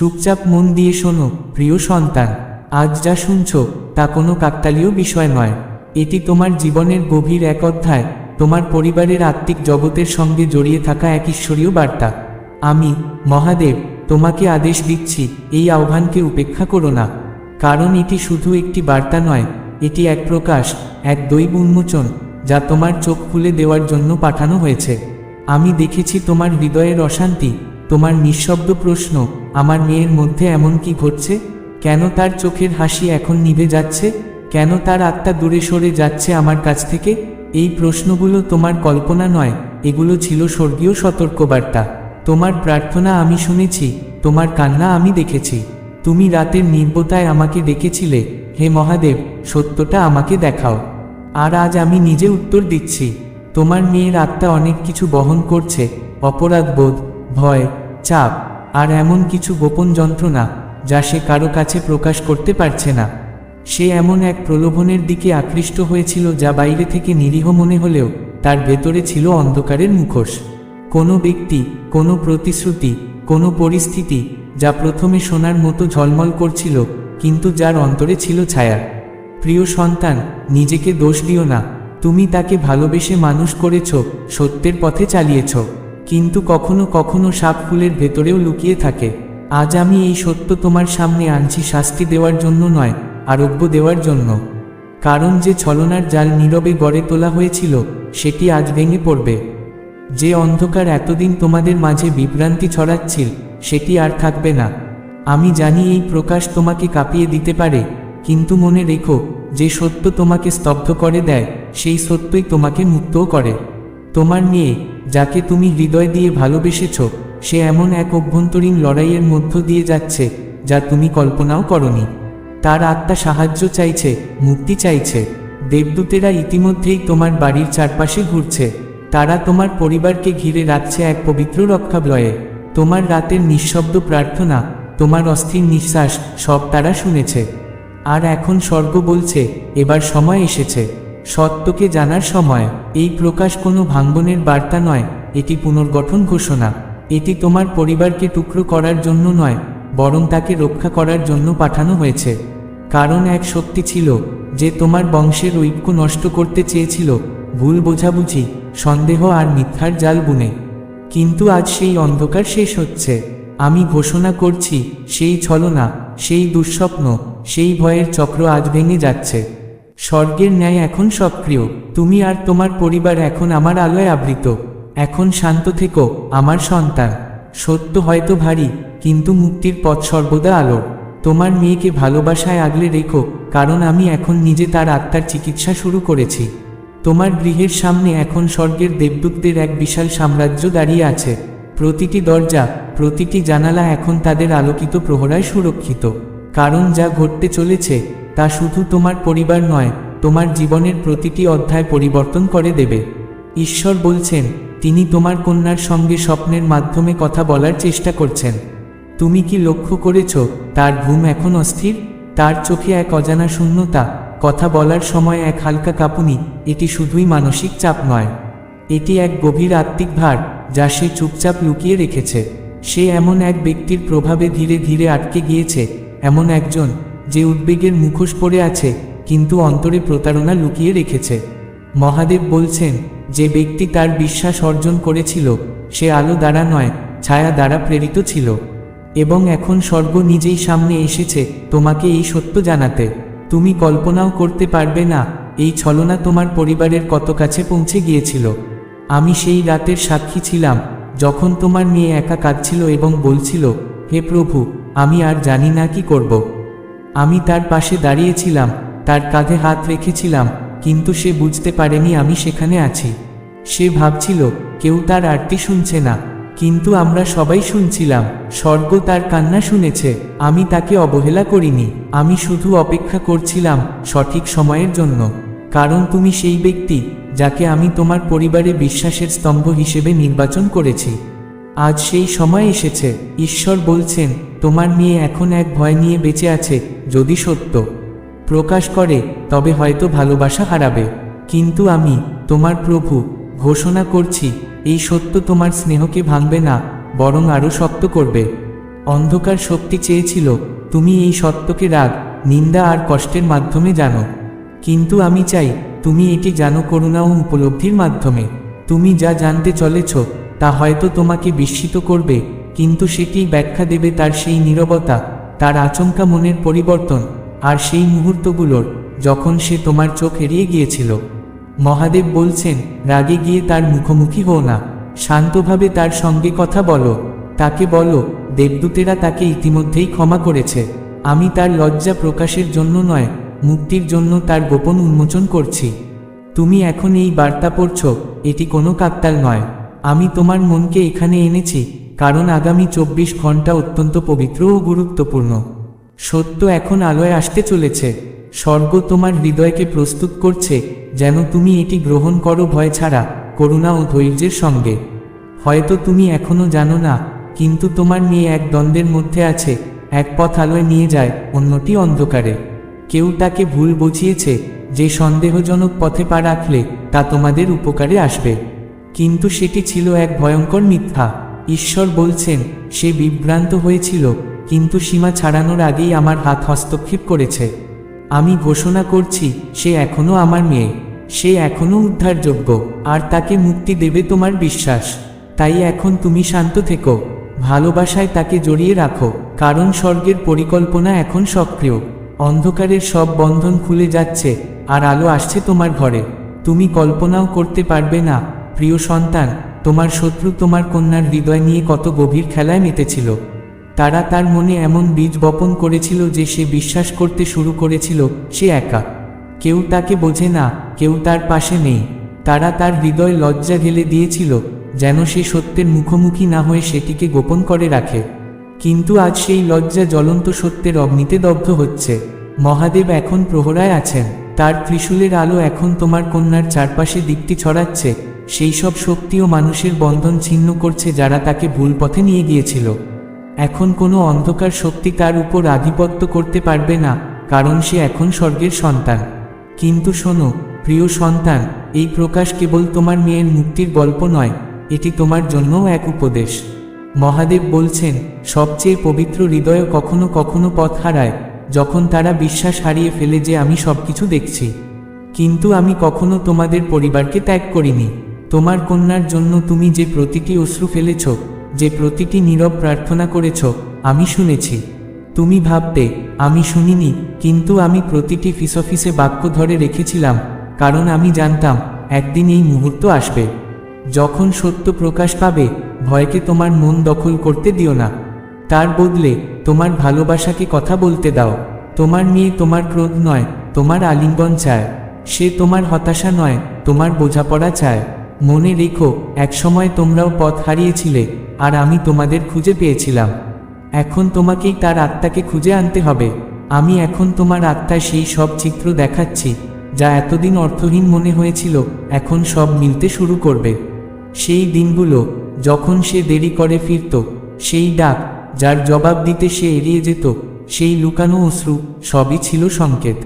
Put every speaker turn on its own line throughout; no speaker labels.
চুপচাপ মন দিয়ে শোনো, প্রিয় সন্তান। আজ যা শুনছ, তা কোনো কাকতালীয় বিষয় নয়। এটি তোমার জীবনের গভীর এক অধ্যায়। তোমার পরিবারের আত্মিক জগতের সঙ্গে জড়িয়ে থাকা এক ঈশ্বরীয় বার্তা। আমি, মহাদেব, তোমাকে আদেশ দিচ্ছি, এই আহ্বানকে উপেক্ষা করো না। কারণ এটি শুধু একটি বার্তা নয়, এটি এক প্রকাশ, এক দৈব উন্মোচন, যা তোমার চোখ খুলে দেওয়ার জন্য পাঠানো হয়েছে। আমি দেখেছি তোমার হৃদয়ের অশান্তি তোমার নিঃশব্দ প্রশ্ন, আমার মেয়ের মধ্যে এমন কি ঘটছে? কেন তার চোখের হাসি এখন নিভে যাচ্ছে? কেন তার আত্মা দূরে সরে যাচ্ছে আমার কাছ থেকে? এই প্রশ্নগুলো তোমার কল্পনা নয়, এগুলো ছিল স্বর্গীয় সতর্কবার্তা। তোমার প্রার্থনা আমি শুনেছি, তোমার কান্না আমি দেখেছি। তুমি রাতের নির্বতায় আমাকে ডেকেছিলে, হে মহাদেব, সত্যটা আমাকে দেখাও। আর আজ আমি নিজে উত্তর দিচ্ছি, তোমার মেয়ের আত্মা অনেক কিছু বহন করছে, অপরাধবোধ, ভয় চাপ আর এমন কিছু গোপন যন্ত্রণা যা সে কারও কাছে প্রকাশ করতে পারছে না। সে এমন এক প্রলোভনের দিকে আকৃষ্ট হয়েছিল যা বাইরে থেকে নিরীহ মনে হলেও তার ভেতরে ছিল অন্ধকারের মুখোশ। কোনো ব্যক্তি, কোনো প্রতিশ্রুতি, কোনো পরিস্থিতি যা প্রথমে সোনার মতো ঝলমল করছিল, কিন্তু যার অন্তরে ছিল ছায়া। প্রিয় সন্তান, নিজেকে দোষ দিও না। তুমি তাকে ভালোবেসে মানুষ করেছ, সত্যের পথে চালিয়েছ। কিন্তু কখনো কখনো সাপ ফুলের ভেতরেও লুকিয়ে থাকে। আজ আমি এই সত্য তোমার সামনে আনছি শাস্তি দেওয়ার জন্য নয়, আরোগ্য দেওয়ার জন্য। কারণ যে ছলনার জাল নীরবে গড়ে তোলা হয়েছিল, সেটি আজ ভেঙে পড়বে। যে অন্ধকার এতদিন তোমাদের মাঝে বিভ্রান্তি ছড়াচ্ছিল, সেটি আর থাকবে না। আমি জানি এই প্রকাশ তোমাকে কাঁপিয়ে দিতে পারে, কিন্তু মনে রেখো, যে সত্য তোমাকে স্তব্ধ করে দেয়, সেই সত্যই তোমাকে মুক্তও করে। তোমার মেয়ে, যাকে তুমি হৃদয় দিয়ে ভালোবেসেছ, সে এমন এক অভ্যন্তরীণ লড়াইয়ের মধ্য দিয়ে যাচ্ছে, যা তুমি কল্পনাও করনি। তার আত্মা সাহায্য চাইছে, মুক্তি চাইছে। দেবদূতেরা ইতিমধ্যেই তোমার বাড়ির চারপাশে ঘুরছে। তারা তোমার পরিবারকে ঘিরে রাখছে এক পবিত্র রক্ষাবলয়ে। তোমার রাতের নিঃশব্দ প্রার্থনা, তোমার অস্থির নিঃশ্বাস, সব তারা শুনেছে। আর এখন স্বর্গ বলছে, এবার সময় এসেছে। সত্যকে জানার সময় এই প্রকাশ কোনো ভাঙ্গনের বার্তা নয়, এটি পুনর্গঠন ঘোষণা। এটি তোমার পরিবারকে টুকরো করার জন্য নয়, বরং তাকে রক্ষা করার জন্য পাঠানো হয়েছে। কারণ এক শক্তি ছিল, যে তোমার বংশের ঐক্য নষ্ট করতে চেয়েছিল, ভুল বোঝাবুঝি, সন্দেহ আর মিথ্যার জাল বুনে। কিন্তু আজ সেই অন্ধকার শেষ হচ্ছে। আমি ঘোষণা করছি, সেই ছলনা, সেই দুঃস্বপ্ন, সেই ভয়ের চক্র আজ ভেঙে যাচ্ছে। স্বর্গের ন্যায় এখন সক্রিয়। তুমি আর তোমার পরিবার এখন আমার আলোয় আবৃত। এখন শান্ত থেকো, আমার সন্তান। সত্য হয়তো ভারী, কিন্তু মুক্তির পথ সর্বদা আলোর তোমার মেয়েকে ভালোবাসায় আগলে রেখো, কারণ আমি এখন নিজে তার আত্মার চিকিৎসা শুরু করেছি। তোমার গৃহের সামনে এখন স্বর্গের দেবদূতদের এক বিশাল সাম্রাজ্য দাঁড়িয়ে আছে। প্রতিটি দরজা, প্রতিটি জানালা এখন তাদের আলোকিত প্রহরায় সুরক্ষিত। কারণ যা ঘটতে চলেছে তা শুধু তোমার পরিবার নয়, তোমার জীবনের প্রতিটি অধ্যায় পরিবর্তন করে দেবে। ঈশ্বর বলছেন, তিনি তোমার কন্যার সঙ্গে স্বপ্নের মাধ্যমে কথা বলার চেষ্টা করছেন। তুমি কি লক্ষ্য করেছ, তার ঘুম এখন অস্থির? তার চোখে এক অজানা শূন্যতা, কথা বলার সময় এক হালকা কাঁপুনি, এটি শুধুই মানসিক চাপ নয়। এটি এক গভীর আত্মিক ভার, যা সে চুপচাপ লুকিয়ে রেখেছে। সে এমন এক ব্যক্তির প্রভাবে ধীরে ধীরে আটকে গিয়েছে, এমন একজন যে উদ্বেগের মুখোশ পড়ে আছে, কিন্তু অন্তরে প্রতারণা লুকিয়ে রেখেছে। মহাদেব বলছেন, যে ব্যক্তি তার বিশ্বাস অর্জন করেছিল, সে আলো দ্বারা নয়, ছায়া দ্বারা প্রেরিত ছিল। এবং এখন স্বর্গ নিজেই সামনে এসেছে, তোমাকে এই সত্য জানাতে। তুমি কল্পনাও করতে পারবে না, এই ছলনা তোমার পরিবারের কত কাছে পৌঁছে গিয়েছিল। আমি সেই রাতের সাক্ষী ছিলাম, যখন তোমার মেয়ে একা কাঁদছিল এবং বলছিল, হে প্রভু, আমি আর জানি না কি করব। আমি তার পাশে দাঁড়িয়েছিলাম, তার কাঁধে হাত রেখেছিলাম, কিন্তু সে বুঝতে পারেনি আমি সেখানে আছি। সে ভাবছিল, কেউ তার আরতি শুনছে না, কিন্তু আমরা সবাই শুনছিলাম, স্বর্গ তার কান্না শুনেছে, আমি তাকে অবহেলা করিনি, আমি শুধু অপেক্ষা করছিলাম সঠিক সময়ের জন্য। কারণ তুমি সেই ব্যক্তি, যাকে আমি তোমার পরিবারে বিশ্বাসের স্তম্ভ হিসেবে নির্বাচন করেছি। আজ সেই সময় এসেছে। ঈশ্বর বলছেন, তোমার মেয়ে এখন এক ভয় নিয়ে বেঁচে আছে, যদি সত্য প্রকাশ করে, তবে হয়তো ভালোবাসা হারাবে। কিন্তু আমি, তোমার প্রভু, ঘোষণা করছি, এই সত্য তোমার স্নেহকে ভাঙবে না, বরং আরও শক্ত করবে। অন্ধকার শক্তি চেয়েছিল, তুমি এই সত্যকে রাগ, নিন্দা আর কষ্টের মাধ্যমে জানো। কিন্তু আমি চাই, তুমি এটি জানো করুণা ও উপলব্ধির মাধ্যমে। তুমি যা জানতে চলেছ তা হয়তো তোমাকে বিস্মিত করবে, কিন্তু সেটি ব্যাখ্যা দেবে তার সেই নীরবতা, তার আচমকা মনের পরিবর্তন, আর সেই মুহূর্তগুলোর, যখন সে তোমার চোখ এড়িয়ে গিয়েছিল। মহাদেব বলছেন, রাগে গিয়ে তার মুখোমুখি হও না, শান্তভাবে তার সঙ্গে কথা বলো, তাকে বলো, দেবদূতেরা তাকে ইতিমধ্যেই ক্ষমা করেছে, আমি তার লজ্জা প্রকাশের জন্য নয়, মুক্তির জন্য তার গোপন উন্মোচন করছি। তুমি এখন এই বার্তা পড়ছ, এটি কোনো কাকতাল নয়। আমি তোমার মনকে এখানে এনেছি, কারণ আগামী চব্বিশ ঘণ্টা অত্যন্ত পবিত্র ও গুরুত্বপূর্ণ। সত্য এখন আলোয় আসতে চলেছে। স্বর্গ তোমার হৃদয়কে প্রস্তুত করছে, যেন তুমি এটি গ্রহণ করো ভয় ছাড়া, করুণা ও ধৈর্যের সঙ্গে। হয়তো তুমি এখনও জানো না, কিন্তু তোমার মেয়ে এক দ্বন্দ্বের মধ্যে আছে, এক পথ আলোয় নিয়ে যায়, অন্যটি অন্ধকারে। কেউ তাকে ভুল বুঝিয়েছে, যে সন্দেহজনক পথে পা রাখলে, তা তোমাদের উপকারে আসবে। কিন্তু সেটি ছিল এক ভয়ঙ্কর মিথ্যা। ঈশ্বর বলছেন, সে বিভ্রান্ত হয়েছিল, কিন্তু সীমা ছাড়ানোর আগেই আমার হাত হস্তক্ষেপ করেছে। আমি ঘোষণা করছি, সে এখনও আমার মেয়ে। সে এখনও উদ্ধারযোগ্য, আর তাকে মুক্তি দেবে তোমার বিশ্বাস। তাই এখন তুমি শান্ত থেকো। ভালোবাসায় তাকে জড়িয়ে রাখো, কারণ স্বর্গের পরিকল্পনা এখন সক্রিয়। অন্ধকারের সব বন্ধন খুলে যাচ্ছে, আর আলো আসছে তোমার ঘরে। তুমি কল্পনাও করতে পারবে না প্রিয় সন্তান, তোমার শত্রু তোমার কন্যার হৃদয় নিয়ে কত গভীর খেলায় মেতেছিল। তারা তার মনে এমন বীজ বপন করেছিল যে সে বিশ্বাস করতে শুরু করেছিল, সে একা। কেউ তাকে বোঝে না, কেউ তার পাশে নেই। তারা তার হৃদয় লজ্জা ঢেলে দিয়েছিল, যেন সে সত্যের মুখোমুখি না হয়ে সেটিকে গোপন করে রাখে। কিন্তু আজ সেই লজ্জা জ্বলন্ত সত্যের অগ্নিতে দগ্ধ হচ্ছে। মহাদেব এখন প্রহরায় আছেন। তার ত্রিশূলের আলো এখন তোমার কন্যার চারপাশে দিকটি ছড়াচ্ছে। সেই সব শক্তিও মানুষের বন্ধন ছিন্ন করছে যারা তাকে ভুল পথে নিয়ে গিয়েছিল। এখন কোনো অন্ধকার শক্তি তার উপর আধিপত্য করতে পারবে না, কারণ সে এখন স্বর্গের সন্তান। কিন্তু শোনো, প্রিয় সন্তান, এই প্রকাশ কেবল তোমার মেয়ের মুক্তির গল্প নয়, এটি তোমার জন্যও এক উপদেশ। মহাদেব বলছেন, সবচেয়ে পবিত্র হৃদয় কখনো কখনো পথ হারায়, যখন তারা বিশ্বাস হারিয়ে ফেলে যে আমি সবকিছু দেখছি। কিন্তু আমি কখনো তোমাদের পরিবারকে ত্যাগ করিনি। তোমার কন্যার জন্য তুমি যে প্রতিটি অশ্রু ফেলেছ, যে প্রতিটি নীরব প্রার্থনা করেছ, আমি শুনেছি। তুমি ভাবতে, আমি শুনিনি, কিন্তু আমি প্রতিটি ফিসফিসে বাক্য ধরে রেখেছিলাম, কারণ আমি জানতাম, একদিন এই মুহূর্ত আসবে। যখন সত্য প্রকাশ পাবে, ভয়কে তোমার মন দখল করতে দিও না। তার বদলে, তোমার ভালোবাসাকে কথা বলতে দাও। তোমার মেয়ে তোমার ক্রোধ নয়, তোমার আলিঙ্গন চায়। সে তোমার হতাশা নয়, তোমার বোঝাপড়া চায়। মনে রেখো, একসময় তোমরাও পথ হারিয়েছিলে, আর আমি তোমাদের খুঁজে পেয়েছিলাম। এখন তোমাকেই তার আত্মাকে খুঁজে আনতে হবে। আমি এখন তোমার আত্মায় সেই সব চিত্র দেখাচ্ছি, যা এতদিন অর্থহীন মনে হয়েছিল, এখন সব মিলতে শুরু করবে। সেই দিনগুলো, যখন সে দেরি করে ফিরত, সেই ডাক, যার জবাব দিতে সে এড়িয়ে যেত, সেই লুকানো অশ্রু, সবই ছিল সংকেত।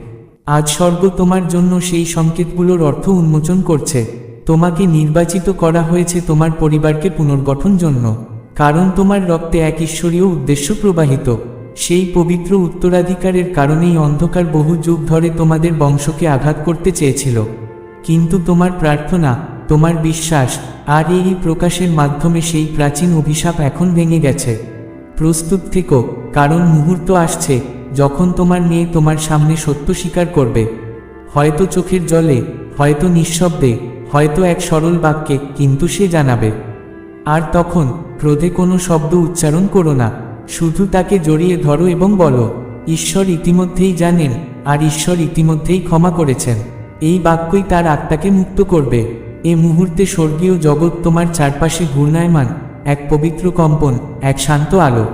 আজ স্বর্গ তোমার জন্য সেই সংকেতগুলোর অর্থ উন্মোচন করছে। তোমাকে নির্বাচিত করা হয়েছে তোমার পরিবারকে পুনর্গঠন জন্য, কারণ তোমার রক্তে এক ঈশ্বরীয় উদ্দেশ্য প্রবাহিত। সেই পবিত্র উত্তরাধিকারের কারণেই অন্ধকার বহু যুগ ধরে তোমাদের বংশকে আঘাত করতে চেয়েছিল। কিন্তু তোমার প্রার্থনা, তোমার বিশ্বাস আর এই প্রকাশের মাধ্যমে সেই প্রাচীন অভিশাপ এখন ভেঙে গেছে। প্রস্তুত থেকো, কারণ মুহূর্ত আসছে যখন তোমার মেয়ে তোমার সামনে সত্য স্বীকার করবে। হয়তো চোখের জলে, হয়তো নিঃশব্দে হয়তো এক সরল বাক্যে, কিন্তু সে জানাবে। আর তখন ক্রোধে কোনো শব্দ উচ্চারণ করো না, শুধু তাকে জড়িয়ে ধরো এবং বলো, ঈশ্বর ইতিমধ্যেই জানেন, আর ঈশ্বর ইতিমধ্যেই ক্ষমা করেছেন। এই বাক্যই তার আত্মাকে মুক্ত করবে। এ মুহূর্তে স্বর্গীয় জগৎ তোমার চারপাশে ঘূর্ণায়মান, এক পবিত্র কম্পন, এক শান্ত আলো।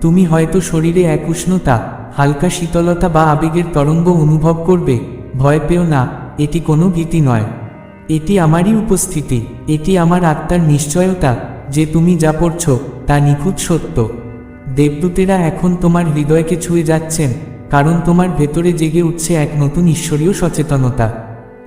তুমি হয়তো শরীরে এক উষ্ণতা, হালকা শীতলতা বা আবেগের তরঙ্গ অনুভব করবে। ভয় পেও না, এটি কোনো ভীতি নয়। এটি আমারই উপস্থিতি, এটি আমার আত্মার নিশ্চয়তা, যে তুমি যা পড়ছ, তা নিখুঁত সত্য। দেবদূতেরা এখন তোমার হৃদয়কে ছুঁয়ে যাচ্ছেন, কারণ তোমার ভেতরে জেগে উঠছে এক নতুন ঈশ্বরীয় সচেতনতা।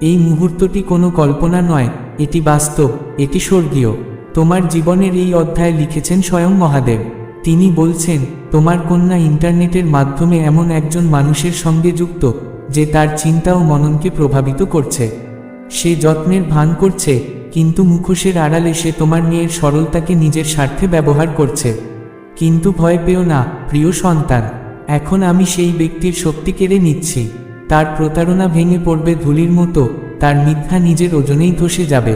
এই মুহূর্তটি কোনো কল্পনা নয়, এটি বাস্তব, এটি স্বর্গীয়। তোমার জীবনের এই অধ্যায় লিখেছেন স্বয়ং মহাদেব। তিনি বলছেন, তোমার কন্যা ইন্টারনেটের মাধ্যমে এমন একজন মানুষের সঙ্গে যুক্ত, যে তার চিন্তা ও মননকে প্রভাবিত করছে। সে যত্নের ভান করছে, কিন্তু মুখোশের আড়ালে সে তোমার মেয়ের সরলতাকে নিজের স্বার্থে ব্যবহার করছে। কিন্তু ভয় পেও না, প্রিয় সন্তান, এখন আমি সেই ব্যক্তির শক্তি কেড়ে নিচ্ছি। তার প্রতারণা ভেঙে পড়বে ধুলির মতো, তার মিথ্যা নিজের ওজনেই ধসে যাবে।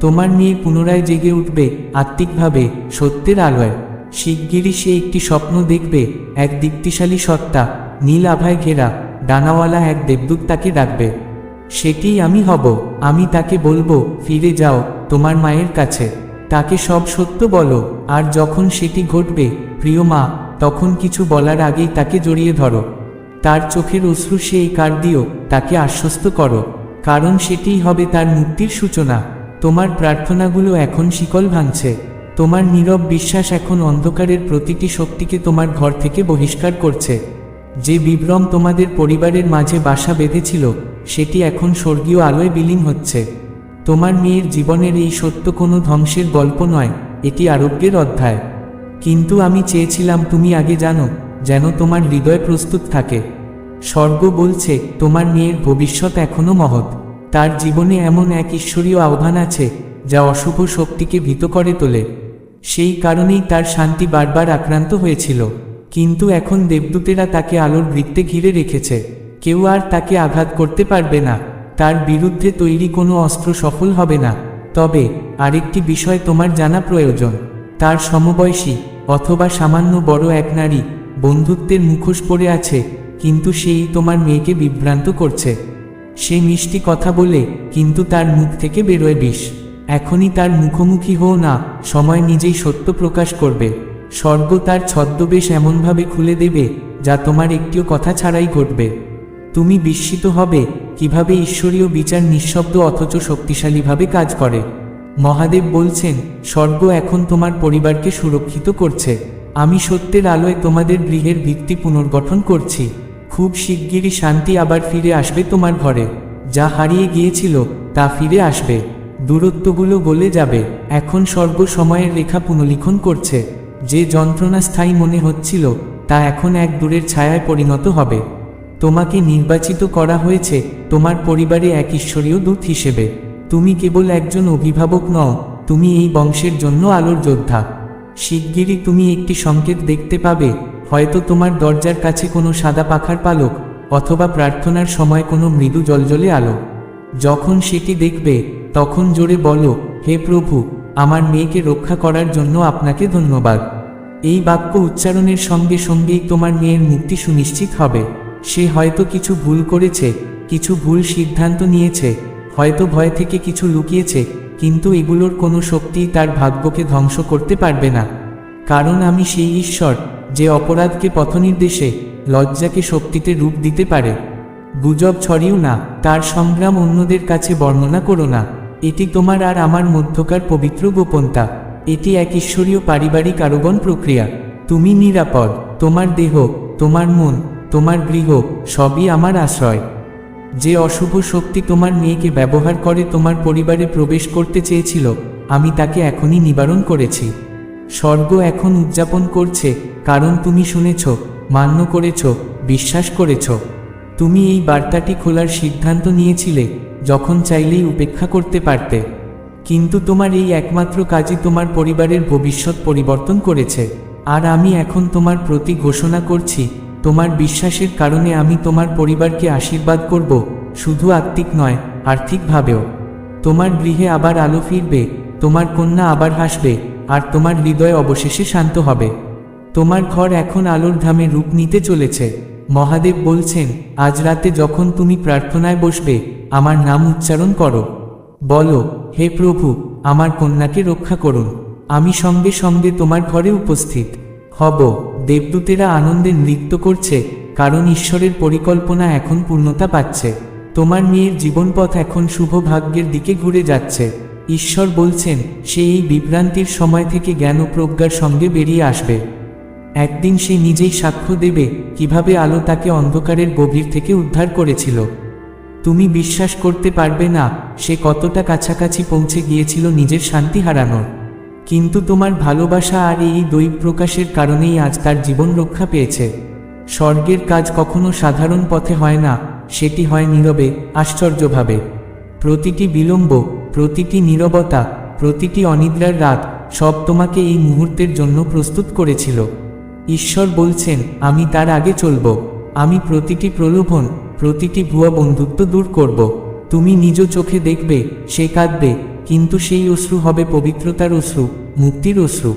তোমার মেয়ে পুনরায় জেগে উঠবে, আত্মিকভাবে, সত্যের আলোয়। শিগগিরই সে একটি স্বপ্ন দেখবে, এক দীপ্তিশালী সত্তা, নীল আভায় ঘেরা, ডানাওয়ালা এক দেবদূত তাকে ডাকবে। সেটিই আমি হব, আমি তাকে বলব, ফিরে যাও, তোমার মায়ের কাছে। তাকে সব সত্য বলো, আর যখন সেটি ঘটবে, প্রিয় মা, তখন কিছু বলার আগেই তাকে জড়িয়ে ধরো। তার চোখের অশ্রু সেই কার দিও, তাকে আশ্বস্ত করো। কারণ সেটিই হবে তার মুক্তির সূচনা। তোমার প্রার্থনাগুলো এখন শিকল ভাঙছে। তোমার নীরব বিশ্বাস এখন অন্ধকারের প্রতিটি শক্তিকে তোমার ঘর থেকে বহিষ্কার করছে। যে বিভ্রম তোমাদের পরিবারের মাঝে বাসা বেঁধেছিল, সেটি এখন স্বর্গীয় আলোয় বিলীন হচ্ছে। তোমার মেয়ের জীবনের এই সত্য কোনো ধ্বংসের গল্প নয়, এটি আরোগ্যের অধ্যায়। কিন্তু আমি চেয়েছিলাম তুমি আগে জানো, যেন তোমার হৃদয় প্রস্তুত থাকে। স্বর্গ বলছে, তোমার মেয়ের ভবিষ্যৎ এখনও মহৎ। তার জীবনে এমন এক ঈশ্বরীয় আহ্বান আছে, যা অশুভ শক্তিকে ভীত করে তোলে। সেই কারণেই তার শান্তি বারবার আক্রান্ত হয়েছিল। কিন্তু এখন দেবদূতেরা তাকে আলোর বৃত্তে ঘিরে রেখেছে। কেউ আর তাকে আঘাত করতে পারবে না। তার বিরুদ্ধে তৈরি কোনো অস্ত্র সফল হবে না। তবে, আরেকটি বিষয় তোমার জানা প্রয়োজন। তার সমবয়সী, অথবা সামান্য বড় এক নারী, বন্ধুত্বের মুখোশ পড়ে আছে, কিন্তু সেই তোমার মেয়েকে বিভ্রান্ত করছে। সে মিষ্টি কথা বলে, কিন্তু তার মুখ থেকে বেরোয় বিষ। এখনই তার মুখোমুখি হও না, সময় নিজেই সত্য প্রকাশ করবে। স্বর্গ তার ছদ্মবেশ এমনভাবে খুলে দেবে যা তোমার একটিও কথা ছাড়াই ঘটবে। তুমি বিস্মিত হবে কীভাবে ঈশ্বরীয় বিচার নিঃশব্দ অথচ শক্তিশালীভাবে কাজ করে। মহাদেব বলছেন, স্বর্গ এখন তোমার পরিবারকে সুরক্ষিত করছে। আমি সত্যের আলোয় তোমাদের গৃহের ভিত্তি পুনর্গঠন করছি। খুব শিগগিরই শান্তি আবার ফিরে আসবে তোমার ঘরে। যা হারিয়ে গিয়েছিল, তা ফিরে আসবে। দূরত্বগুলো গলে যাবে। এখন স্বর্গ সময়ের রেখা পুনলিখন করছে। যে যন্ত্রণা স্থায়ী মনে হচ্ছিল, তা এখন এক দূরের ছায়ায় পরিণত হবে। তোমাকে নির্বাচিত করা হয়েছে তোমার পরিবারে এক ঈশ্বরীয় দূত হিসেবে। তুমি কেবল একজন অভিভাবক নও, তুমি এই বংশের জন্য আলোর যোদ্ধা। শিগগিরই তুমি একটি সংকেত দেখতে পাবে, হয়তো তোমার দরজার কাছে কোনো সাদা পাখার পালক, অথবা প্রার্থনার সময় কোনো মৃদু জলজলে আলো। যখন সেটি দেখবে, তখন জোরে বলো, হে প্রভু আমার মেয়েকে রক্ষা করার জন্য আপনাকে ধন্যবাদ। এই বাক্য উচ্চারণের সঙ্গে সঙ্গেই তোমার মেয়ের মুক্তি সুনিশ্চিত হবে। সে হয়তো কিছু ভুল করেছে, কিছু ভুল সিদ্ধান্ত নিয়েছে, হয়তো ভয় থেকে কিছু লুকিয়েছে, কিন্তু এগুলোর কোনো শক্তিই তার ভাগ্যকে ধ্বংস করতে পারবে না। কারণ আমি সেই ঈশ্বর, যে অপরাধকে পথনির্দেশে, লজ্জাকে শক্তিতে রূপ দিতে পারে। গুজব ছড়িও না, তার সংগ্রাম অন্যদের কাছে বর্ণনা করো না। এটি তোমার আর আমার মধ্যকার পবিত্র গোপনতা। এটি এক ঈশ্বরীয় পারিবারিক আরোগণ প্রক্রিয়া। তুমি নিরাপদ। তোমার দেহ, তোমার মন, তোমার গৃহ, সবই আমার আশ্রয়। যে অশুভ শক্তি তোমার মেয়েকে ব্যবহার করে তোমার পরিবারে প্রবেশ করতে চেয়েছিল, আমি তাকে এখনই নিবারণ করেছি। স্বর্গ এখন উদযাপন করছে, কারণ তুমি শুনেছ, মান্য করেছ, বিশ্বাস করেছ। তুমি এই বার্তাটি খোলার সিদ্ধান্ত নিয়েছিলে যখন চাইলেই উপেক্ষা করতে পারতে। কিন্তু তোমার এই একমাত্র কাজই তোমার পরিবারের ভবিষ্যৎ পরিবর্তন করেছে। আর আমি এখন তোমার প্রতি ঘোষণা করছি, তোমার বিশ্বাসের কারণে আমি তোমার পরিবারকে আশীর্বাদ করব, শুধু আত্মিক নয়, আর্থিকভাবেও। তোমার গৃহে আবার আলো ফিরবে, তোমার কন্যা আবার হাসবে, আর তোমার হৃদয় অবশেষে শান্ত হবে। তোমার ঘর এখন আলোর ধামে রূপ নিতে চলেছে। মহাদেব বলছেন, আজ রাতে যখন তুমি প্রার্থনায় বসবে, আমার নাম উচ্চারণ করো। বলো, হে প্রভু, আমার কন্যাকে রক্ষা করুন। আমি সঙ্গে সঙ্গে তোমার ঘরে উপস্থিত হব। দেবদূতেরা আনন্দে নৃত্য করছে, কারণ ঈশ্বরের পরিকল্পনা এখন পূর্ণতা পাচ্ছে। তোমার মেয়ের জীবনপথ এখন শুভ ভাগ্যের দিকে ঘুরে যাচ্ছে। ঈশ্বর বলছেন, সে এই বিভ্রান্তির সময় থেকে জ্ঞান ও প্রজ্ঞার সঙ্গে বেরিয়ে আসবে। একদিন সে নিজেই সাক্ষ্য দেবে কীভাবে আলো তাকে অন্ধকারের গভীর থেকে উদ্ধার করেছিল। তুমি বিশ্বাস করতে পারবে না, সে কতটা কাছাকাছি পৌঁছে গিয়েছিল নিজের শান্তি হারানোর। কিন্তু তোমার ভালোবাসা আর এই দৈব প্রকাশের কারণেই আজ তার জীবন রক্ষা পেয়েছে। স্বর্গের কাজ কখনো সাধারণ পথে হয় না, সেটি হয় নীরবে, আশ্চর্যভাবে। প্রতিটি বিলম্ব, প্রতিটি নীরবতা, প্রতিটি অনিদ্রার রাত সব তোমাকে এই মুহূর্তের জন্য প্রস্তুত করেছিল। ঈশ্বর বলছেন, আমি তার আগে চলব। আমি প্রতিটি প্রলোভন, প্রতিটি ভুয়া বন্ধুত্ব দূর করব। তুমি নিজ চোখে দেখবে, সে কাঁদবে, কিন্তু সেই অশ্রু হবে পবিত্রতার অশ্রু, মুক্তির অশ্রু।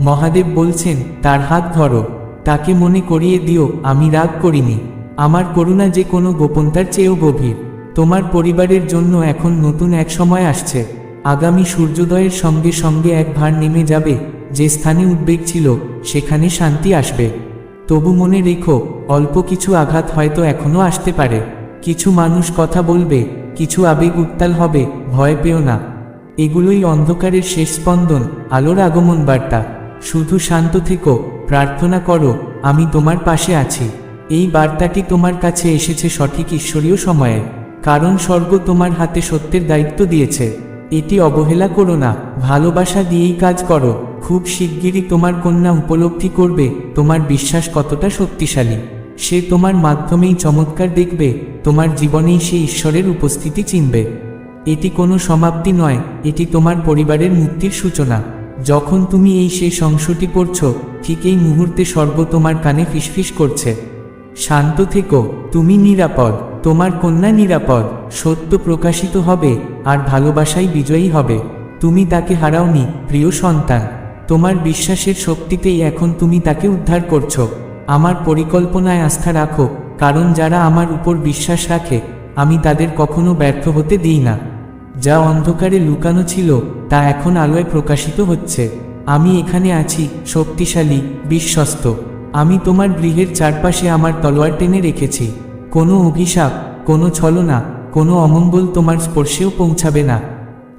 মহাদেব বলছেন, তার হাত ধরো, তাকে মনে করিয়ে দিও, আমি রাগ করিনি। আমার করুণা যে কোনো গোপনতার চেয়েও গভীর। তোমার পরিবারের জন্য এখন নতুন এক সময় আসছে। আগামী সূর্যোদয়ের সঙ্গে সঙ্গে এক ভার নেমে যাবে। যে স্থানে উদ্বেগ ছিল, সেখানে শান্তি আসবে। তবু মনে রেখো, অল্প কিছু আঘাত হয়তো এখনও আসতে পারে। কিছু মানুষ কথা বলবে, কিছু আবেগ উত্তাল হবে, ভয় পেও না। এগুলোই অন্ধকারের শেষ স্পন্দন, আলোর আগমন বার্তা। শুধু শান্ত থেকো, প্রার্থনা করো, আমি তোমার পাশে আছি। এই বার্তাটি তোমার কাছে এসেছে সঠিক ঈশ্বরীয় সময়ে। কারণ স্বর্গ তোমার হাতে সত্যের দায়িত্ব দিয়েছে। এটি অবহেলা করো না, ভালোবাসা দিয়েই কাজ করো। খুব শিগগিরই তোমার কন্যা উপলব্ধি করবে, তোমার বিশ্বাস কতটা শক্তিশালী। সে তোমার মাধ্যমেই চমৎকার দেখবে, তোমার জীবনেই সে ঈশ্বরের উপস্থিতি চিনবে। এটি কোনো সমাপ্তি নয়, এটি তোমার পরিবারের মুক্তির সূচনা। যখন তুমি এই সেই অংশটি পড়ছ, ঠিক এই মুহূর্তে সর্ব তোমার কানে ফিসফিস করছে। শান্ত থেকো, তুমি নিরাপদ, তোমার কন্যা নিরাপদ, সত্য প্রকাশিত হবে, আর ভালোবাসাই বিজয়ী হবে। তুমি তাকে হারাওনি, প্রিয় সন্তান। তোমার বিশ্বাসের শক্তিতেই এখন তুমি তাকে উদ্ধার করছ। আমার পরিকল্পনায় আস্থা রাখো, কারণ যারা আমার উপর বিশ্বাস রাখে, আমি তাদের কখনো ব্যর্থ হতে দিই না। যা অন্ধকারে লুকানো ছিল, তা এখন আলোয় প্রকাশিত হচ্ছে। আমি এখানে আছি, শক্তিশালী, বিশ্বস্ত। আমি তোমার গৃহের চারপাশে আমার তলোয়ার টেনে রেখেছি। কোনো অভিশাপ, কোনো ছলনা, কোনো অমঙ্গল তোমার স্পর্শেও পৌঁছাবে না।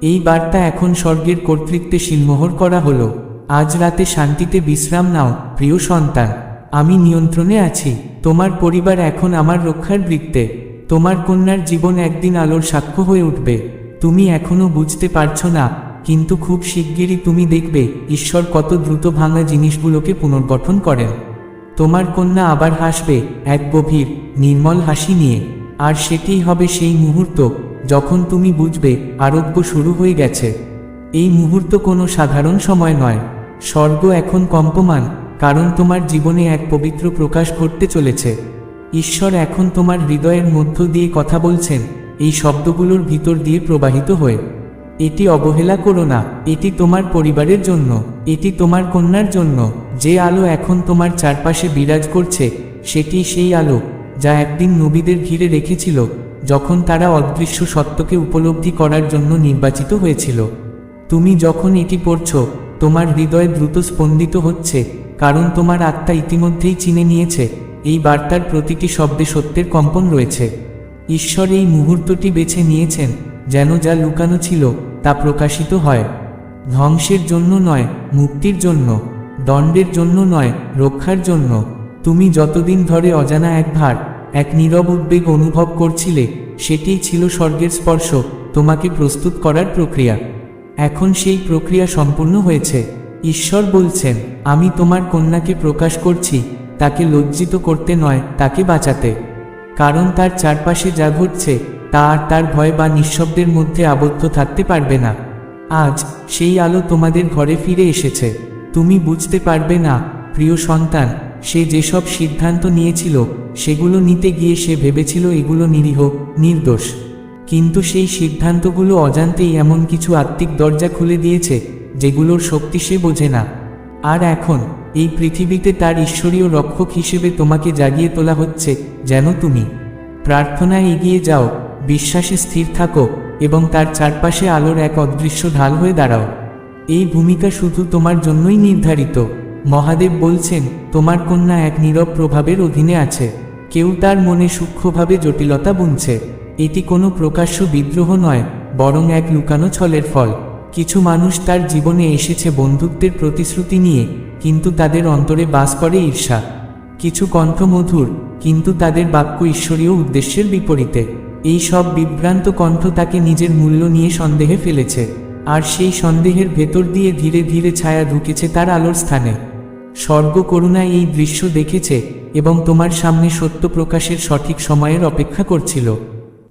এই বার্তা এখন স্বর্গের কর্তৃত্বে শিলমোহর করা হলো। আজ রাতে শান্তিতে বিশ্রাম নাও, প্রিয় সন্তান। আমি নিয়ন্ত্রণে আছি। তোমার পরিবার এখন আমার রক্ষার বৃত্তে। তোমার কন্যার জীবন একদিন আলোর সাক্ষ্য হয়ে উঠবে। তুমি এখনও বুঝতে পারছ না, কিন্তু খুব শিগগিরই তুমি দেখবে, ঈশ্বর কত দ্রুত ভাঙা জিনিসগুলোকে পুনর্গঠন করেন। তোমার কন্যা আবার হাসবে, এক গভীর, নির্মল হাসি নিয়ে। আর সেটিই হবে সেই মুহূর্ত, যখন তুমি বুঝবে, আরোগ্য শুরু হয়ে গেছে। এই মুহূর্ত কোনো সাধারণ সময় নয়। স্বর্গ এখন কম্পমান, কারণ তোমার জীবনে এক পবিত্র প্রকাশ ঘটতে চলেছে। ঈশ্বর এখন তোমার হৃদয়ের মধ্য দিয়ে কথা বলছেন, এই শব্দগুলোর ভিতর দিয়ে প্রবাহিত হয়ে। এটি অবহেলা করো না, এটি তোমার পরিবারের জন্য, এটি তোমার কন্যার জন্য। যে আলো এখন তোমার চারপাশে বিরাজ করছে, সেটি সেই আলো, যা একদিন নবীদের ঘিরে রেখেছিল, যখন তারা অদৃশ্য সত্যকে উপলব্ধি করার জন্য নির্বাচিত হয়েছিল। তুমি যখন এটি পড়ছ, তোমার হৃদয় দ্রুত স্পন্দিত হচ্ছে, কারণ তোমার আত্মা ইতিমধ্যেই চিনে নিয়েছে, এই বার্তার প্রতিটি শব্দে সত্যের কম্পন রয়েছে। ঈশ্বর এই মুহূর্তটি বেছে নিয়েছেন, যেন যা লুকানো ছিল, তা প্রকাশিত হয়। ধ্বংসের জন্য নয়, মুক্তির জন্য, দণ্ডের জন্য নয়, রক্ষার জন্য। তুমি যতদিন ধরে অজানা এক ভার, এক নীরব উদ্বেগ অনুভব করছিলে, সেটিই ছিল স্বর্গের স্পর্শ, তোমাকে প্রস্তুত করার প্রক্রিয়া। এখন সেই প্রক্রিয়া সম্পূর্ণ হয়েছে। ঈশ্বর বলছেন, আমি তোমার কন্যাকে প্রকাশ করছি, তাকে লজ্জিত করতে নয়, তাকে বাঁচাতে। কারণ তার চারপাশে যা ঘটছে, তা আর তার ভয় বা নিঃশব্দের মধ্যে আবদ্ধ থাকতে পারবে না। আজ সেই আলো তোমাদের ঘরে ফিরে এসেছে। তুমি বুঝতে পারবে না, প্রিয় সন্তান, সে যেসব সিদ্ধান্ত নিয়েছিল, সেগুলো নিতে গিয়ে সে ভেবেছিল এগুলো নিরীহ, নির্দোষ। কিন্তু সেই সিদ্ধান্তগুলো অজান্তেই এমন কিছু আত্মিক দরজা খুলে দিয়েছে, যেগুলোর শক্তি সে বোঝে না। আর এখন, এই পৃথিবীতে তার ঈশ্বরীয় রক্ষক হিসেবে তোমাকে জাগিয়ে তোলা হচ্ছে, যেন তুমি। প্রার্থনায় এগিয়ে যাও, বিশ্বাসে স্থির থাকো, এবং তার চারপাশে আলোর এক অদৃশ্য ঢাল হয়ে দাঁড়াও। এই ভূমিকা শুধু তোমার জন্যই নির্ধারিত। মহাদেব বলছেন, তোমার কন্যা এক নীরব প্রভাবের অধীনে আছে। কেউ তার মনে সূক্ষ্মভাবে জটিলতা বুনছে। এটি কোনো প্রকাশ্য বিদ্রোহ নয়, বরং এক লুকানো ছলের ফল। কিছু মানুষ তার জীবনে এসেছে বন্ধুত্বের প্রতিশ্রুতি নিয়ে, কিন্তু তাদের অন্তরে বাস করে ঈর্ষা। কিছু কণ্ঠ মধুর কিন্তু তাদের বাক্য ঈশ্বরীয় উদ্দেশ্যের বিপরীতে। এই সব বিভ্রান্ত কণ্ঠ তাকে নিজের মূল্য নিয়ে সন্দেহে ফেলেছে, আর সেই সন্দেহের ভেতর দিয়ে ধীরে ধীরে ছায়া ঢুকেছে তার আলোর স্থানে। স্বর্গ করুণায় এই দৃশ্য দেখেছে, এবং তোমার সামনে সত্য প্রকাশের সঠিক সময়ের অপেক্ষা করছিল।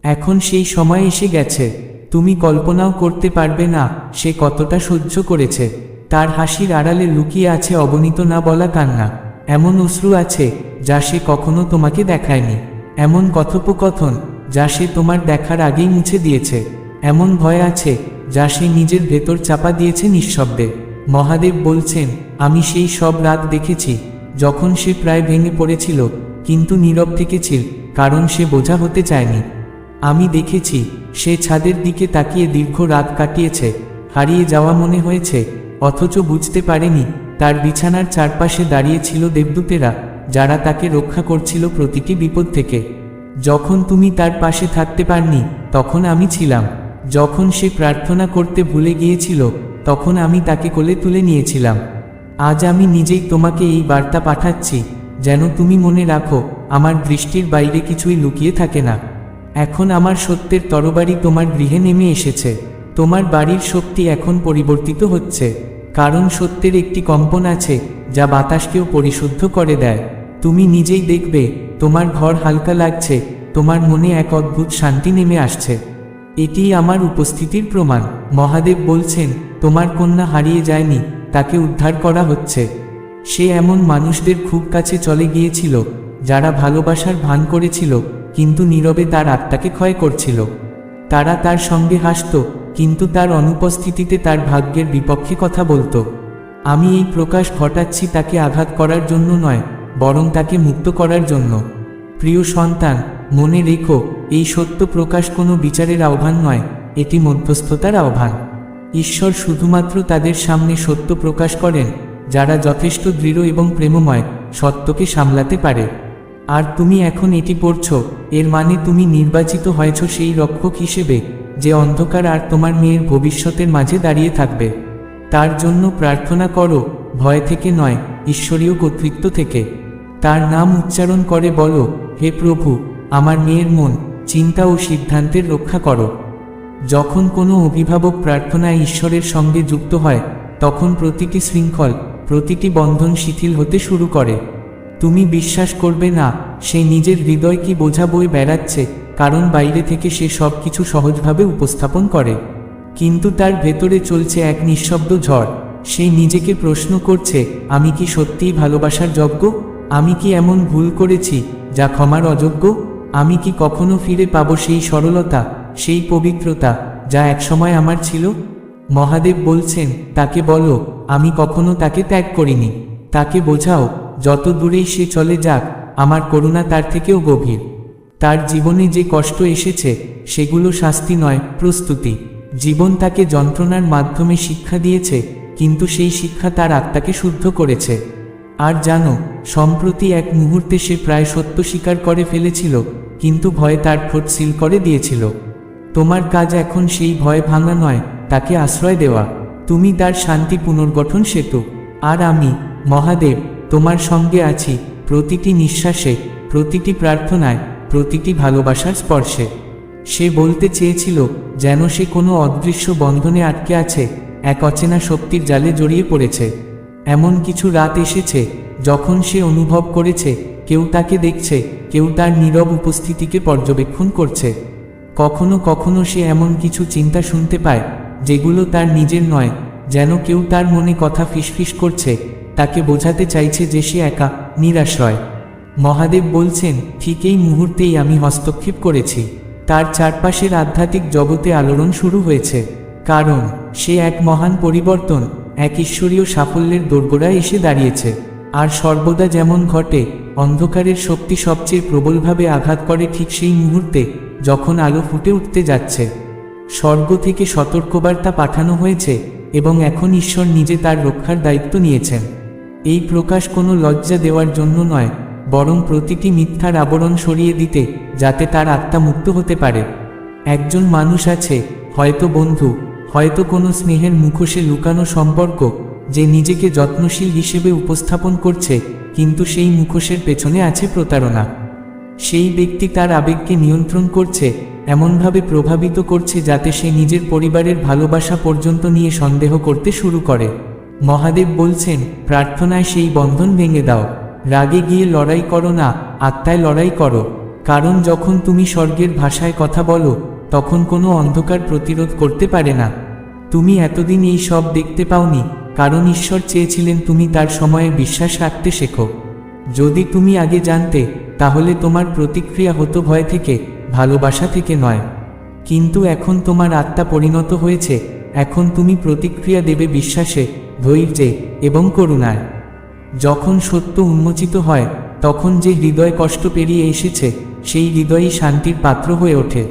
এখন সেই সময় এসে গেছে। তুমি কল্পনাও করতে পারবে না সে কতটা সহ্য করেছে। তার হাসির আড়ালে লুকিয়ে আছে অবনীত না বলা কান্না। এমন অশ্রু আছে যা সে কখনো তোমাকে দেখায়নি। এমন কথোপকথন যা সে তোমার দেখার আগেই মুছে দিয়েছে। এমন ভয় আছে যা সে নিজের ভেতর চাপা দিয়েছে নিঃশব্দে। মহাদেব বলছেন, আমি সেই সব রাত দেখেছি, যখন সে প্রায় ভেঙে পড়েছিল, কিন্তু নীরব থেকেছিল, কারণ সে বোঝা হতে চায়নি। আমি দেখেছি, সে ছাদের দিকে তাকিয়ে দীর্ঘ রাত কাটিয়েছে, হারিয়ে যাওয়া মনে হয়েছে, অথচ বুঝতে পারেনি, তার বিছানার চারপাশে দাঁড়িয়েছিল দেবদূতেরা, যারা তাকে রক্ষা করছিল প্রতিটি বিপদ থেকে। যখন তুমি তার পাশে থাকতে পারনি, তখন আমি ছিলাম। যখন সে প্রার্থনা করতে ভুলে গিয়েছিল, তখন আমি তাকে কোলে তুলে নিয়েছিলাম। আজ আমি নিজেই তোমাকে এই বার্তা পাঠাচ্ছি, যেন তুমি মনে রাখো, আমার দৃষ্টির বাইরে কিছুই লুকিয়ে থাকে না। এখন আমার সত্যের তরবারি তোমার গৃহে নেমে এসেছে। তোমার বাড়ির শক্তি এখন পরিবর্তিত হচ্ছে। কারণ সত্যের একটি কম্পন আছে, যা বাতাসকেও পরিশুদ্ধ করে দেয়। তুমি নিজেই দেখবে, তোমার ঘর হালকা লাগছে, তোমার মনে এক অদ্ভুত শান্তি নেমে আসছে। এটি আমার উপস্থিতির প্রমাণ। মহাদেব বলছেন, তোমার কন্যা হারিয়ে যায়নি, তাকে উদ্ধার করা হচ্ছে। সে এমন মানুষদের খুব কাছে চলে গিয়েছিল, যারা ভালোবাসার ভান করেছিল। কিন্তু নীরবে তার আত্মাকে ক্ষয় করছিল। তারা তার সঙ্গে হাসত, কিন্তু তার অনুপস্থিতিতে তার ভাগ্যের বিপক্ষে কথা বলতো। আমি এই প্রকাশ ঘটাচ্ছি তাকে আঘাত করার জন্য নয়, বরং তাকে মুক্ত করার জন্য। প্রিয় সন্তান, মনে রেখো, এই সত্য প্রকাশ কোনো বিচারের আহ্বান নয়, এটি মধ্যস্থতার আহ্বান। ঈশ্বর শুধুমাত্র তাদের সামনে সত্য প্রকাশ করেন, যারা যথেষ্ট দৃঢ় এবং প্রেমময়, সত্যকে সামলাতে পারে। আর তুমি এখন এটি পড়ছ, এর মানে তুমি নির্বাচিত হয়েছ সেই রক্ষক হিসেবে, যে অন্ধকার আর তোমার মেয়ের ভবিষ্যতের মাঝে দাঁড়িয়ে থাকবে। তার জন্য প্রার্থনা করো, ভয় থেকে নয়, ঈশ্বরীয় কর্তৃত্ব থেকে। তার নাম উচ্চারণ করে বলো, হে প্রভু, আমার মেয়ের মন, চিন্তা ও সিদ্ধান্তের রক্ষা করো। যখন কোনো অভিভাবক প্রার্থনায় ঈশ্বরের সঙ্গে যুক্ত হয়, তখন প্রতিটি শৃঙ্খল, প্রতিটি বন্ধন শিথিল হতে শুরু করে। তুমি বিশ্বাস করবে না, সে নিজের হৃদয় কি বোঝা বই বেড়াচ্ছে, কারণ বাইরে থেকে সে সব কিছু সহজভাবে উপস্থাপন করে। কিন্তু তার ভেতরে চলছে এক নিঃশব্দ ঝড়। সে নিজেকে প্রশ্ন করছে, আমি কি সত্যিই ভালোবাসার যোগ্য? আমি কি এমন ভুল করেছি, যা ক্ষমার অযোগ্য? আমি কি কখনো ফিরে পাবো সেই সরলতা, সেই পবিত্রতা, যা একসময় আমার ছিল? মহাদেব বলছেন, তাকে বলো, আমি কখনো তাকে ত্যাগ করিনি। তাকে বোঝাও যত দূরেই সে চলে যাক, আমার করুণা তার থেকেও গভীর। তার জীবনে যে কষ্ট এসেছে, সেগুলো শাস্তি নয়, প্রস্তুতি। জীবন তাকে যন্ত্রণার মাধ্যমে শিক্ষা দিয়েছে, কিন্তু সেই শিক্ষা তার আত্মাকে শুদ্ধ করেছে। আর জানো, সম্প্রতি এক মুহূর্তে সে প্রায় সত্য স্বীকার করে ফেলেছিল, কিন্তু ভয়ে তার ঠোঁট সিল করে দিয়েছিল। তোমার কাজ এখন সেই ভয় ভাঙা নয়, তাকে আশ্রয় দেওয়া। তুমি তার শান্তি পুনর্গঠন সেতু। আর আমি, মহাদেব তোমার সঙ্গে আছি, প্রতিটি নিঃশ্বাসে, প্রতিটি প্রার্থনায়, প্রতিটি ভালোবাসার স্পর্শে। সে বলতে চেয়েছিল যেন সে কোনো অদৃশ্য বন্ধনে আটকে আছে, এক অচেনা শক্তির জালে জড়িয়ে পড়েছে। এমন কিছু রাত এসেছে যখন সে অনুভব করেছে, কেউ তাকে দেখছে, কেউ তার নীরব উপস্থিতিকে পর্যবেক্ষণ করছে। কখনো কখনো সে এমন কিছু চিন্তা শুনতে পায়, যেগুলো তার নিজের নয়, যেন কেউ তার মনে কথা ফিসফিস করছে তাকে বোঝাতে চাইছে যে সে একা নিরাশ্রয় মহাদেব বলছেন, ঠিক এই মুহূর্তেই আমি হস্তক্ষেপ করেছি। তার চারপাশের আধ্যাত্মিক জগতে আলোড়ন শুরু হয়েছে। কারণ, সে এক মহান পরিবর্তন, এক ঈশ্বরীয় সাফল্যের দোরগোড়ায় এসে দাঁড়িয়েছে। আর সর্বদা যেমন ঘটে, অন্ধকারের শক্তি সবচেয়ে প্রবলভাবে আঘাত করে ঠিক সেই মুহূর্তে, যখন আলো ফুটে উঠতে যাচ্ছে। স্বর্গ থেকে সতর্কবার্তা পাঠানো হয়েছে, এবং এখন ঈশ্বর নিজে তার রক্ষার দায়িত্ব নিয়েছেন। এই প্রকাশ কোনো লজ্জা দেওয়ার জন্য নয়, বরং প্রতিটি মিথ্যার আবরণ সরিয়ে দিতে, যাতে তার আত্মা মুক্ত হতে পারে। একজন মানুষ আছে, হয়তো বন্ধু, হয়তো কোনো স্নেহের মুখোশে লুকানো সম্পর্ক, যে নিজেকে যত্নশীল হিসেবে উপস্থাপন করছে, কিন্তু সেই মুখোশের পেছনে আছে প্রতারণা। সেই ব্যক্তি তার আবেগকে নিয়ন্ত্রণ করছে, এমনভাবে প্রভাবিত করছে যাতে সে নিজের পরিবারের ভালোবাসা পর্যন্ত নিয়ে সন্দেহ করতে শুরু করে। মহাদেব বলছেন, প্রার্থনায় সেই বন্ধন ভেঙে দাও। রাগে গিয়ে লড়াই করো না, আত্মায় লড়াই করো। কারণ যখন তুমি স্বর্গের ভাষায় কথা বলো, তখন কোনো অন্ধকার প্রতিরোধ করতে পারে না। তুমি এতদিন এই সব দেখতে পাওনি, কারণ ঈশ্বর চেয়েছিলেন তুমি তার সময়ে বিশ্বাস রাখতে শেখো। যদি তুমি আগে জানতে, তাহলে তোমার প্রতিক্রিয়া হতো ভয় থেকে, ভালোবাসা থেকে নয়। কিন্তু এখন তোমার আত্মা পরিণত হয়েছে, এখন তুমি প্রতিক্রিয়া দেবে বিশ্বাসে ধৈর্যে এবং করুণায়। যখন সত্য উন্মোচিত হয়, তখন যে হৃদয় কষ্ট পেরিয়ে এসেছে, সেই হৃদয়ই শান্তির পাত্র হয়ে ওঠে।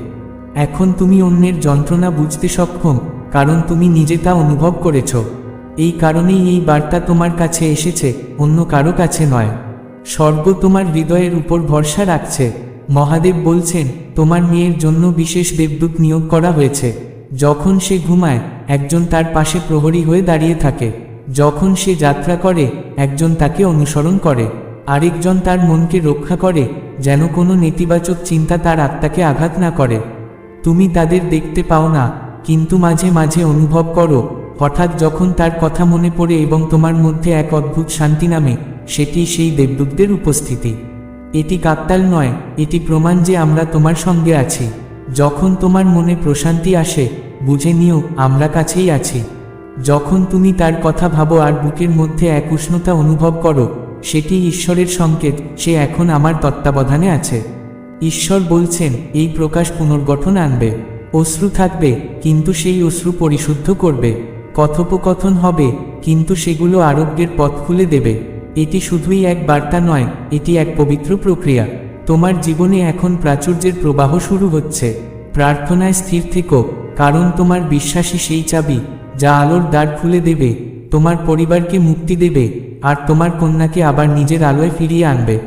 এখন তুমি অন্যের যন্ত্রণা বুঝতে সক্ষম, কারণ তুমি নিজে তা অনুভব করেছ। এই কারণেই এই বার্তা তোমার কাছে এসেছে, অন্য কারও কাছে নয়। স্বর্গ তোমার হৃদয়ের উপর ভরসা রাখছে। মহাদেব বলছেন, তোমার মেয়ের জন্য বিশেষ দেবদূত নিয়োগ করা হয়েছে। যখন সে ঘুমায়, একজন তার পাশে প্রহরী হয়ে দাঁড়িয়ে থাকে। যখন সে যাত্রা করে, একজন তাকে অনুসরণ করে। আরেকজন তার মনকে রক্ষা করে, যেন কোনো নেতিবাচক চিন্তা তার আত্মাকে আঘাত না করে। তুমি তাদের দেখতে পাও না, কিন্তু মাঝে মাঝে অনুভব করো। হঠাৎ যখন তার কথা মনে পড়ে এবং তোমার মধ্যে এক অদ্ভুত শান্তি নামে, সেটি সেই দেবদূতদের উপস্থিতি। এটি কাকতাল নয়, এটি প্রমাণ যে আমরা তোমার সঙ্গে আছি। যখন তোমার মনে প্রশান্তি আসে, বুঝে নিও, আমরা কাছেই আছি। যখন তুমি তার কথা ভাবো আর বুকের মধ্যে এক উষ্ণতা অনুভব করো, সেটি ঈশ্বরের সংকেত, সে এখন আমার তত্ত্বাবধানে আছে। ঈশ্বর বলছেন, এই প্রকাশ পুনর্গঠন আনবে। অশ্রু থাকবে, কিন্তু সেই অশ্রু পরিশুদ্ধ করবে। কথোপকথন হবে, কিন্তু সেগুলো আরোগ্যের পথ খুলে দেবে। এটি শুধুই এক বার্তা নয়, এটি এক পবিত্র প্রক্রিয়া। তোমার জীবনে এখন প্রাচুর্যের প্রবাহ শুরু হচ্ছে। প্রার্থনায় স্থির থেকো, কারণ তোমার বিশ্বাসী সেই চাবি, যা আলোর দ্বার খুলে দেবে। তোমার পরিবারকে মুক্তি দেবে, আর তোমার কন্যাকে আবার নিজের আলোয় ফিরিয়ে আনবে।